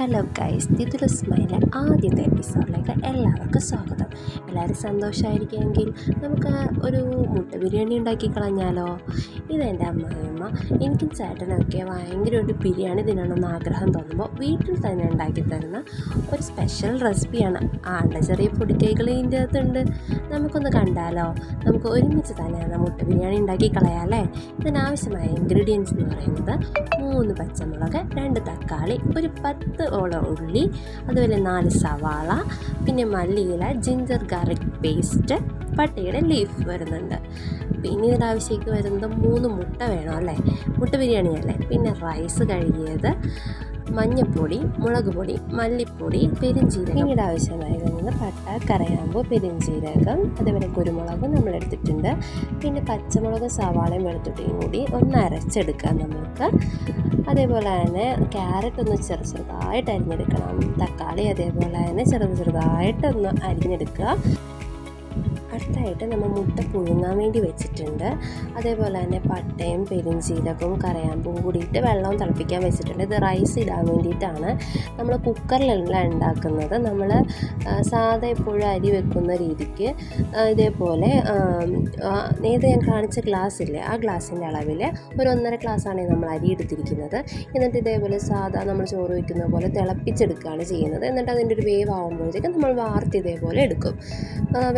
Hello guys ഇതിൽ സ്മൈലെ ആദ്യത്തെ എപ്പിസോഡിലേക്ക് എല്ലാവർക്കും സ്വാഗതം. എല്ലാവരും സന്തോഷമായിരിക്കുമെങ്കിൽ നമുക്ക് ഒരു മുട്ട ബിരിയാണി ഉണ്ടാക്കി കളഞ്ഞാലോ? ഇതെന്റെ അമ്മയമ്മ എനിക്കും ചേട്ടനൊക്കെ ഭയങ്കര ഒരു ബിരിയാണി തിന്നണമെന്ന് ആഗ്രഹം തോന്നുമ്പോൾ വീട്ടിൽ തന്നെ ഉണ്ടാക്കി തരുന്ന ഒരു സ്പെഷ്യൽ റെസിപ്പിയാണ് ആളുടെ ചെറിയ പൊടിക്കൈകൾ ഇതിന്റെ അകത്തുണ്ട്. നമുക്കൊന്ന് കണ്ടാലോ? നമുക്ക് ഒരുമിച്ച് തന്നെ മുട്ട ബിരിയാണി ഉണ്ടാക്കി കളയാമല്ലേ ഇതിനാവശ്യമായ ഇൻഗ്രീഡിയൻസ് എന്ന് പറയുന്നത് മൂന്ന് പച്ചമുളക് രണ്ട് തക്കാളി ഒരു പത്ത് ഓളം ഉള്ളി അതുപോലെ നാല് സവാള പിന്നെ മല്ലിയില ജിഞ്ചർ ഗാർലിക് പേസ്റ്റ് പട്ടയുടെ ലീഫ് വരുന്നുണ്ട്. പിന്നെ ഇതിനാവശ്യത്തേക്ക് വരുന്നത് മൂന്ന് മുട്ട വേണം അല്ലേ? മുട്ട ബിരിയാണി അല്ലേ പിന്നെ റൈസ് കഴുകിയത് മഞ്ഞൾപ്പൊടി മുളക് പൊടി മല്ലിപ്പൊടി പെരിഞ്ചീരകം. പിന്നീട് ആവശ്യമായി വരുന്നത് പട്ട കറയാമ്പൂ പെരിഞ്ചീരകം അതേപോലെ കുരുമുളക് നമ്മൾ എടുത്തിട്ടുണ്ട്. പിന്നെ പച്ചമുളക് സവാളയും വെളുത്തുള്ളിയും കൂടി ഒന്ന് അരച്ചെടുക്കാം നമുക്ക്. അതേപോലെ തന്നെ ക്യാരറ്റ് ഒന്ന് ചെറു ചെറുതായിട്ട് അരിഞ്ഞെടുക്കണം. തക്കാളി അതേപോലെ തന്നെ ചെറുത് ചെറുതായിട്ടൊന്ന് അരിഞ്ഞെടുക്കുക. അടുത്തായിട്ട് നമ്മൾ മുട്ട പുഴുങ്ങാൻ വേണ്ടി വെച്ചിട്ടുണ്ട്. അതേപോലെ തന്നെ പട്ടയും പെരിഞ്ചീരകവും കറയാമ്പും കൂടിയിട്ട് വെള്ളവും തിളപ്പിക്കാൻ വെച്ചിട്ടുണ്ട്. ഇത് റൈസ് ഇടാൻ വേണ്ടിയിട്ടാണ് നമ്മൾ കുക്കറിലല്ല ഉണ്ടാക്കുന്നത്. നമ്മൾ സാധാ എപ്പോഴും അരി വെക്കുന്ന രീതിക്ക് ഇതേപോലെ നേരത്തെ ഞാൻ കാണിച്ച ഗ്ലാസ് ഇല്ലേ ആ ഗ്ലാസിന്റെ അളവിൽ ഒരു ഒന്നര ഗ്ലാസ്സാണ് നമ്മൾ അരി എടുത്തിരിക്കുന്നത്. എന്നിട്ട് ഇതേപോലെ സാധാ നമ്മൾ ചോറ് വയ്ക്കുന്ന പോലെ തിളപ്പിച്ചെടുക്കുകയാണ് ചെയ്യുന്നത്. എന്നിട്ട് അതിന്റെ ഒരു വേവ് ആകുമ്പോഴത്തേക്കും നമ്മൾ വാർത്ത് ഇതേപോലെ എടുക്കും.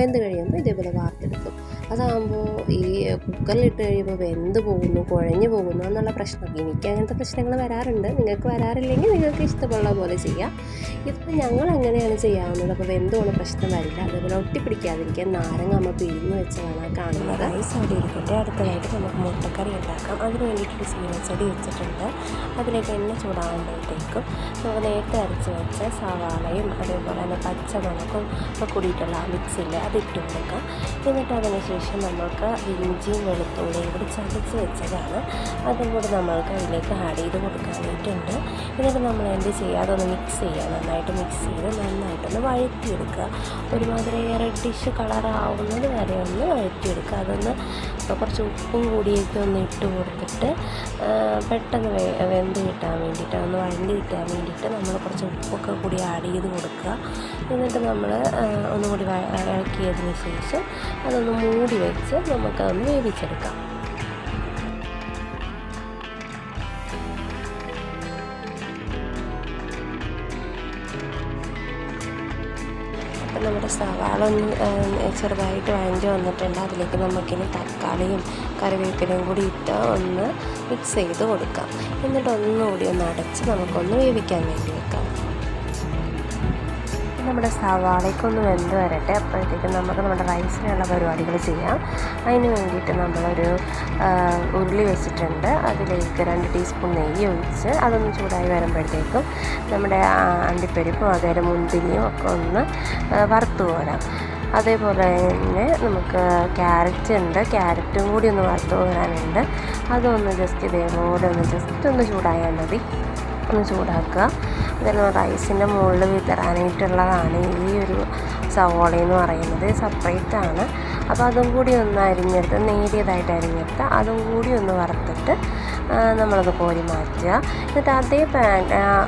വെന്ത് കഴിയുമ്പോൾ でブログを合ってると。അതാകുമ്പോൾ ഈ കുക്കറിലിട്ട് കഴിയുമ്പോൾ വെന്ത് പോകുന്നു കുഴഞ്ഞു പോകുന്നു എന്നുള്ള പ്രശ്നം. എനിക്ക് അങ്ങനത്തെ പ്രശ്നങ്ങൾ വരാറുണ്ട്. നിങ്ങൾക്ക് വരാറില്ലെങ്കിൽ നിങ്ങൾക്ക് ഇഷ്ടമുള്ള പോലെ ചെയ്യാം. ഇതിപ്പോൾ ഞങ്ങൾ എങ്ങനെയാണ് ചെയ്യാവുന്നത്? അപ്പോൾ വെന്ത് പോകുന്ന പ്രശ്നം വരില്ല. അതേപോലെ ഒട്ടിപ്പിടിക്കാതിരിക്കാൻ നാരങ്ങ നമ്മൾ പിഴിഞ്ഞ് വെച്ചതാണ് കാണുന്നത്. റൈസ് അവിടെ അടുത്തതായിട്ട് നമുക്ക് മുട്ടക്കറി ഉണ്ടാക്കാം. അതിന് വേണ്ടിയിട്ട് ചീനച്ചടി വെച്ചിട്ടുണ്ട്. അതിലേക്ക് എണ്ണ ചൂടാകുമ്പോഴത്തേക്കും നമുക്ക് നേരത്തെ അരച്ച് വെച്ച സവാളയും അതേപോലെ തന്നെ പച്ചമുളകും ഒക്കെ കൂടിയിട്ടുള്ള മിക്സിയിൽ അതിട്ട് കൊടുക്കാം. എന്നിട്ട് അതിന് ശേഷം നമുക്ക് ഇഞ്ചിയും വെളുത്തുള്ളിയും കൂടി ചതച്ച് വെച്ചതാണ്. അതും കൂടി നമ്മൾക്ക് അതിലേക്ക് ആഡ് ചെയ്ത് കൊടുക്കാനായിട്ടുണ്ട്. എന്നിട്ട് നമ്മൾ എന്ത് ചെയ്യുക? അതൊന്ന് മിക്സ് ചെയ്യുക. നന്നായിട്ട് മിക്സ് ചെയ്ത് നന്നായിട്ടൊന്ന് വഴറ്റിയെടുക്കുക. ഒരുമാതിരി റെഡിഷ് കളറാവുന്നത് വരെ ഒന്ന് വഴറ്റിയെടുക്കുക. അതൊന്ന് കുറച്ച് ഉപ്പും കൂടിയൊക്കെ ഒന്ന് ഇട്ട് കൊടുത്തിട്ട് പെട്ടെന്ന് വെന്ത് കിട്ടാൻ വേണ്ടിയിട്ട് ഒന്ന് വഴണ്ടി കിട്ടാൻ വേണ്ടിയിട്ട് നമ്മൾ കുറച്ച് ഉപ്പൊക്കെ കൂടി ആഡ് ചെയ്ത് കൊടുക്കുക. എന്നിട്ട് നമ്മൾ ഒന്നുകൂടി ഇളക്കിയതിന് ശേഷം അതൊന്ന് മൂടി വെച്ച് നമുക്കതൊന്ന് വേവിച്ചെടുക്കാം. നമ്മുടെ സവാള ചെറുതായിട്ട് വഴഞ്ഞ് വന്നിട്ടുണ്ട്. അതിലേക്ക് നമുക്കിനി തക്കാളിയും കറിവേപ്പിലയും കൂടി ഇട്ട് ഒന്ന് മിക്സ് ചെയ്ത് കൊടുക്കാം. എന്നിട്ട് ഒന്നുകൂടി ഒന്ന് അടച്ച് നമുക്കൊന്ന് വേവിക്കാൻ വേണ്ടി നമ്മുടെ സവാളയ്ക്കൊന്ന് വെന്ത് വരട്ടെ. അപ്പോഴത്തേക്കും നമുക്ക് നമ്മുടെ റൈസിനുള്ള പരിപാടികൾ ചെയ്യാം. അതിന് വേണ്ടിയിട്ട് നമ്മളൊരു ഉരുളി വെച്ചിട്ടുണ്ട്. അതിലേക്ക് രണ്ട് ടീസ്പൂൺ നെയ്യ് ഒഴിച്ച് അതൊന്ന് ചൂടായി വരുമ്പോഴത്തേക്കും നമ്മുടെ അണ്ടിപ്പരിപ്പും അതേപോലെ മുന്തിരിയും ഒക്കെ ഒന്ന് വറുത്ത് പോരാം അതേപോലെ തന്നെ നമുക്ക് ക്യാരറ്റ് ഉണ്ട്. ക്യാരറ്റും കൂടി ഒന്ന് വറുത്ത് പോരാനുണ്ട് അതൊന്ന് ജസ്റ്റ് ഇതേപോലെ ഒന്ന് ജസ്റ്റ് ഒന്ന് ചൂടായാൽ മതി. ഒന്ന് ചൂടാക്കുക. ഇതെല്ലാം റൈസിന്റെ മുകളിൽ വിതറാനായിട്ടുള്ളതാണ്. ഈ ഒരു സവോള എന്ന് പറയുന്നത് സെപ്പറേറ്റ് ആണ്. അപ്പോൾ അതും കൂടി ഒന്ന് അരിഞ്ഞെടുത്ത് നേരിയതായിട്ട് അരിഞ്ഞെടുത്ത് അതും കൂടി ഒന്ന് വറുത്തിട്ട് നമ്മളത് കോരി മാറ്റുക. എന്നിട്ട് അതേ പാൻ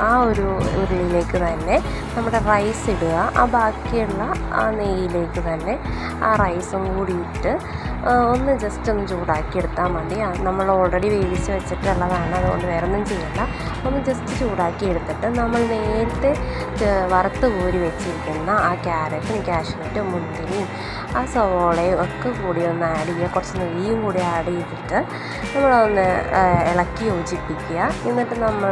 ആ ഒരു ഉരുളിയിലേക്ക് തന്നെ നമ്മുടെ റൈസ് ഇടുക. ആ ബാക്കിയുള്ള ആ നെയ്യിലേക്ക് തന്നെ ആ റൈസും കൂടി ഇട്ട് ഒന്ന് ജസ്റ്റ് ഒന്ന് ചൂടാക്കി എടുത്താൽ മതി. നമ്മൾ ഓൾറെഡി വേവിച്ച് വെച്ചിട്ടുള്ളതാണ്. അതുകൊണ്ട് വേറെ ഒന്നും ചെയ്യണ്ട. ഒന്ന് ജസ്റ്റ് ചൂടാക്കി എടുത്തിട്ട് നമ്മൾ നേരത്തെ വറുത്ത് കോരി വെച്ചിരിക്കുന്ന ആ ക്യാരറ്റും കാഷ്നട്ടും മുന്തിരിയും ആ സവോളയും ഒക്കെ കൂടി ഒന്ന് ആഡ് ചെയ്യുക. കുറച്ച് നെയ്യും കൂടി ആഡ് ചെയ്തിട്ട് നമ്മളൊന്ന് ഇളക്കി യോജിപ്പിക്കുക. എന്നിട്ട് നമ്മൾ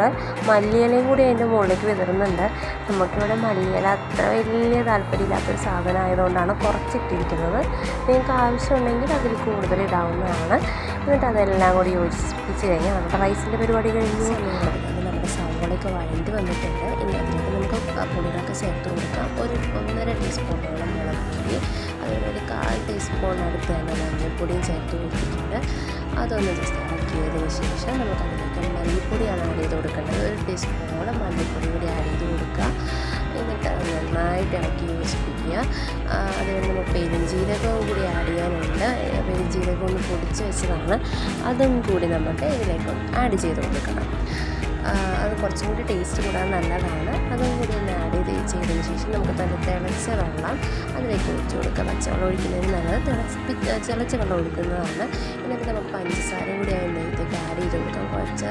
മല്ലിയിലയും കൂടി അതിന്റെ മുകളിലേക്ക് വിതറുന്നുണ്ട്. നമുക്കിവിടെ മല്ലിയില അത്ര വലിയ താല്പര്യമില്ലാത്തൊരു സാധനം ആയതുകൊണ്ടാണ് കുറച്ചിട്ടിരിക്കുന്നത്. നിങ്ങൾക്ക് ആവശ്യമുണ്ടെങ്കിൽ അതിൽ കൂടുതൽ ഇടാവുന്നതാണ്. എന്നിട്ട് അതെല്ലാം കൂടി യോജിപ്പിച്ച് കഴിഞ്ഞാൽ നമ്മുടെ റൈസിന്റെ പരിപാടി കഴിഞ്ഞു. നമ്മുടെ സവോളയൊക്കെ വഴണ്ടി വന്നിട്ടുണ്ട്. നമുക്ക് പൊടികളൊക്കെ ചേർത്ത് കൊടുക്കാം. ഒരു ഒന്നര ടീസ്പൂണോളം മുളക് പൊടി അതുപോലെ ഒരു കാൽ ടീസ്പൂൺ അടുത്ത് തന്നെ മഞ്ഞൾപ്പൊടിയും ചേർത്ത് കൊടുത്തിട്ടുണ്ട്. അതൊന്ന് ജസ്റ്റ് ഇളക്കിയതിന് ശേഷം നമുക്ക് അതിലേക്ക് മല്ലിപ്പൊടിയാണ് ആഡ് ചെയ്ത് കൊടുക്കേണ്ടത്. ഒരു ടീസ്പൂണോളം മല്ലിപ്പൊടി കൂടി ആഡ് ചെയ്ത് കൊടുക്കുക. എന്നിട്ട് അത് നന്നായിട്ട് ഇളക്കി യോജിപ്പിക്കുക. അതുകൊണ്ട് നമ്മൾ പെരിഞ്ജീരകവും കൂടി ആഡ് ചെയ്യാനുണ്ട്. പെരിഞ്ജീരകം ഒന്ന് പൊടിച്ച് വെച്ചതാണ്. അതും കൂടി നമുക്ക് ഇതിലേക്ക് ആഡ് ചെയ്ത് കൊടുക്കണം. അത് കുറച്ചും കൂടി ടേസ്റ്റ് കൂടാൻ നല്ലതാണ്. അതും കൂടി ഒന്ന് ആഡ് ചെയ്ത് ചെയ്തതിന് ശേഷം നമുക്ക് തന്നെ തിളച്ച വെള്ളം അതിലേക്ക് ഒഴിച്ചു കൊടുക്കുക പച്ചവെള്ളം ഒഴിക്കുന്നതിന് നല്ലത് തിളപ്പി തിളച്ച വെള്ളം ഒഴിക്കുന്നതാണ്. എന്നിട്ട് നമുക്ക് പഞ്ചസാരയും കൂടി അതിലേക്ക് ആഡ് ചെയ്ത് കൊടുക്കാം. കുറച്ച്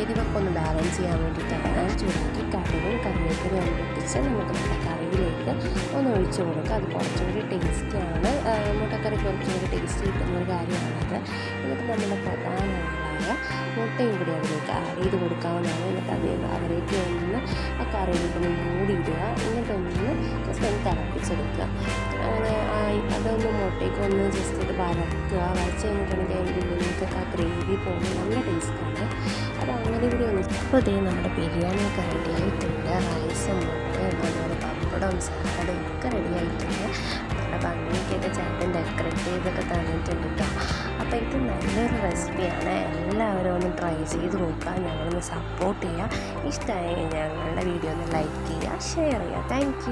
എരിവൊക്കെ ഒന്ന് ബാലൻസ് ചെയ്യാൻ വേണ്ടിയിട്ടാണ്. ചൂടാക്കി കറിയും കറിവേപ്പിലും പൊട്ടിച്ച് നമുക്ക് നമ്മുടെ കറിയിലേക്ക് ഒന്ന് ഒഴിച്ചു കൊടുക്കുക അത് കുറച്ചും കൂടി ടേസ്റ്റിയാണ് മുട്ടക്കറി കുറച്ചും കൂടി ടേസ്റ്റ് കിട്ടുന്ന ഒരു കാര്യമാണത്. എന്നിട്ട് നമ്മുടെ പ്രധാന ആളായ മുട്ടയും കൂടി അതിലേക്ക് ആഡ് ചെയ്ത് കൊടുക്കാവുന്നതാണ് എന്നിട്ട് അത് അതിലേക്ക് ഒന്ന് ആ കറിയിലേക്ക് ഒന്ന് മൂടിയിടുക. എന്നിട്ടൊന്ന് ജസ്റ്റ് ഒന്ന് തിളപ്പിച്ചെടുക്കുക. അങ്ങനെ അതൊന്ന് മുട്ടയ്ക്ക് ഒന്ന് ജസ്റ്റ് ഇത് വരക്കുക വരച്ച് കഴിഞ്ഞിട്ടുണ്ടെങ്കിൽ അതിന്റെ ഉള്ളിലേക്കൊക്കെ ആ ഗ്രേവി പോകുമ്പോൾ നല്ല ടേസ്റ്റാണ് അപ്പോൾ അങ്ങനെ കൂടി ഒന്ന് ഇപ്പോൾ ഇതേ നമ്മുടെ ബിരിയാണിയൊക്കെ റെഡി ആയിട്ടുണ്ട്. റൈസും മുട്ടയും അതുപോലെ പപ്പടവും സാലഡും ഒക്കെ റെഡി ആയിട്ടുണ്ട്. നല്ല ഭംഗിയൊക്കെ ചേട്ടൻ ഡെക്കറേറ്റ് നല്ലൊരു റെസിപ്പിയാണ് എല്ലാവരും ഒന്ന് ട്രൈ ചെയ്ത് നോക്കുക. ഞങ്ങളൊന്ന് സപ്പോർട്ട് ചെയ്യുക. ഇഷ്ടമായി ഞങ്ങളുടെ വീഡിയോ ഒന്ന് ലൈക്ക് ചെയ്യുക ഷെയർ ചെയ്യുക. താങ്ക്